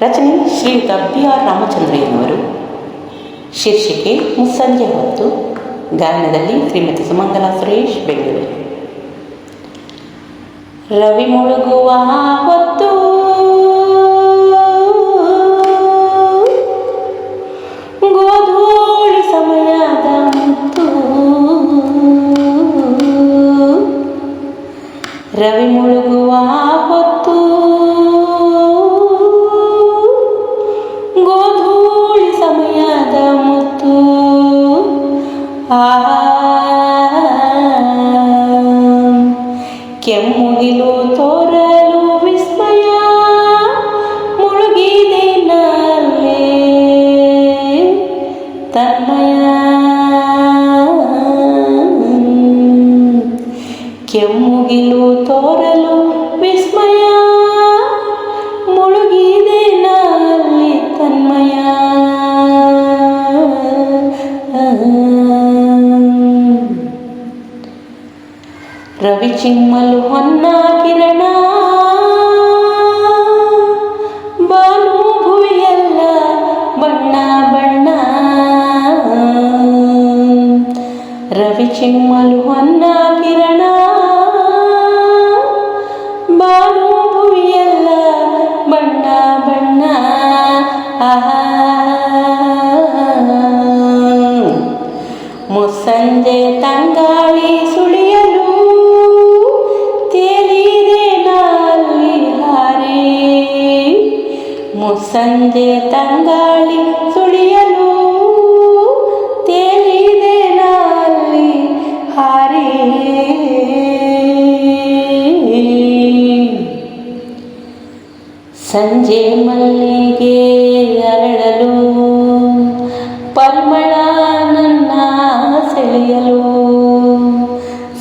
ರಚನೆ ಶ್ರೀಯುತ B R ರಾಮಚಂದ್ರಯ್ಯನವರು. ಶೀರ್ಷಿಕೆ ಮುಸ್ಸಂಜೆ ಹೊತ್ತು. ಗಾಯನದಲ್ಲಿ ಶ್ರೀಮತಿ ಸುಮಂಗಲಾ ಸುರೇಶ್, ಬೆಂಗಳೂರು. ರವಿ ಮುಳುಗುವ ಹೊತ್ತು. ಗೋಧೂಳಿ ಸಮಯದ ರವಿ ಮುಳುಗುವ ಹೊತ್ತು. ಕೆಮ್ಮುಗಿಲು ತೋರಲು ವಿಸ್ಮಯ ಮುಳುಗಿದೆ ನಲ್ಲೇ. ತನ್ಮಯ. ಕೆಮ್ಮುಗಿಲು ತೋರಲು ರವಿ ಚಿಮ್ಮಲು ಹೊನ್ನ ಕಿರಣ ಬಾನು ಭುವಿಯಲ್ಲ ಬಣ್ಣ ಬಣ್ಣ ರವಿ ಚಿಮ್ಮಲು ಹೊನ್ನ ಕಿರಣ ಬಾನು ಭುವಿಯಲ್ಲ ಬಣ್ಣ ಬಣ್ಣ ಆಹಾ ಮುಸ್ಸಂಜೆ ತಂಗಾಳಿ ಮುಸ್ಸಂಜೆ ತಂಗಾಳಿ ಸುಳಿಯಲು ತೇಲಿದೆ ನಲ್ಲಿ ಹಾರಿ. ಸಂಜೆ ಮಲ್ಲಿಗೆ ಅರಳಲು ಪರ್ಮಳ ನನ್ನ ಸೆಳೆಯಲು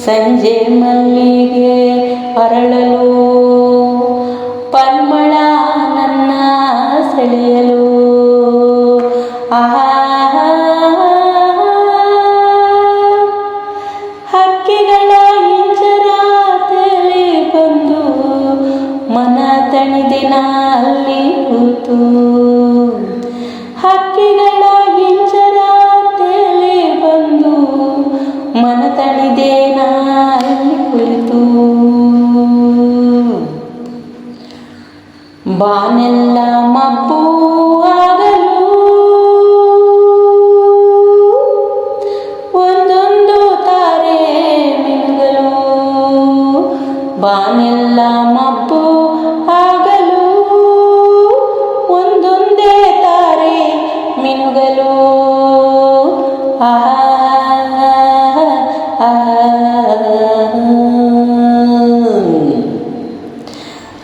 ಸಂಜೆ ಮಲ್ಲಿಗೆ ಅರಳಲು ಸೆಳೆಯಲು ಆಹಾ ಹಕ್ಕಿಗಳ ಇಂಚರ ತಲೆ ಬಂದು ಮನ ತಣಿದಿನ ಅಲ್ಲಿ ಕೂತು ಹಕ್ಕಿಗಳ ಇಂಚರ ತಲೆ ಬಂದು ಮನ ತಣಿದೇನ ಬಾನೆಲ್ಲ ಮಬ್ಬು ಆಗಲು ಒಂದೊಂದು ತಾರೆ ಮಿಂಗಲು ಬಾನೆಲ್ಲ ಮಬ್ಬು ಆಗಲು ಒಂದೊಂದೇ ತಾರೆ ಮಿನುಗಲು ಆಹಾ ಆಹಾ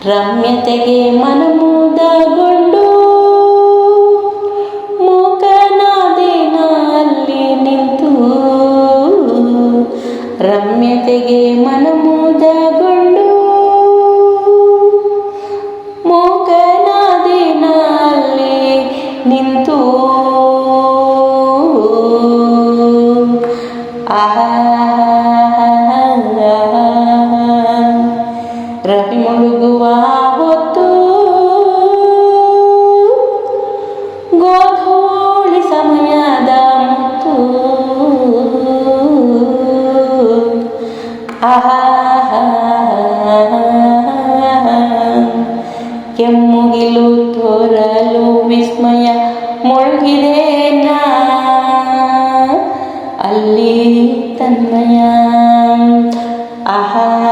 ರಮ್ಯತೆಗೆ ಮನಮುದಗೊಂಡು ರಮ್ಯತೆಗೆ ಮನಮುದಗೊಂಡು. ಮೂಕನಾದೇನ ಅಲ್ಲಿ ನಿಂತು. ರವಿ ಮುಳುಗುವ ಹೊತ್ತು ಕೆಮ್ಮುಗಿಲು ತೋರಲು ವಿಸ್ಮಯ ಮುಳುಗಿದೆ ನಾ. ಅಲ್ಲಿ ತನ್ಮಯ. ಆಹಾ.